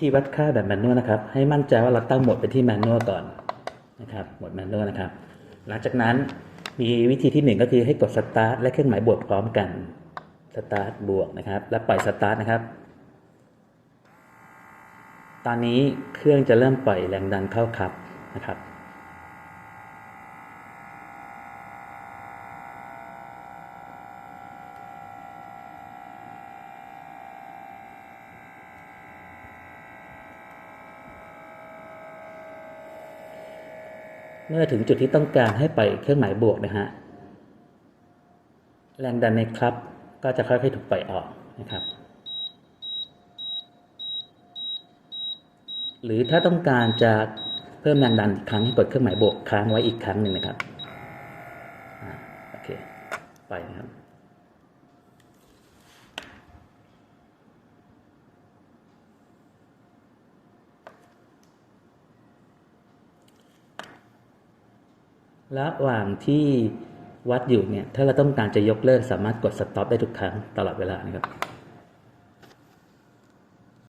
ธีวัดค่าแบบแมนนวลนะครับ ให้มั่นใจว่าเราตั้งหมดไปที่แมนนวลก่อนนะครับ หมดแมนนวลนะครับ หลังจากนั้นมีวิธีที่หนึ่งก็คือให้กดสตาร์ทและเครื่องหมายบวกพร้อมกันสตาร์ทบวกนะครับ แล้วปล่อยสตาร์ทนะครับ ตอนนี้เครื่องจะเริ่มปล่อยแรงดันเข้าขับนะครับ เมื่อถึงจุดที่ต้องการให้ไปเครื่องหมายบวกนะฮะแรงดันในครับก็จะค่อยๆถูกปล่อยออกนะครับ หรือถ้าต้องการจะเพิ่มแรงดันอีกครั้งให้กดเครื่องหมายบวกค้างไว้อีกครั้งหนึ่งนะครับอ่าโอเคไปนะครับ ระหว่างที่วัดอยู่เนี่ย ถ้าเราต้องการจะยกเลิกสามารถกด stop ได้ทุกครั้งตลอดเวลานะครับ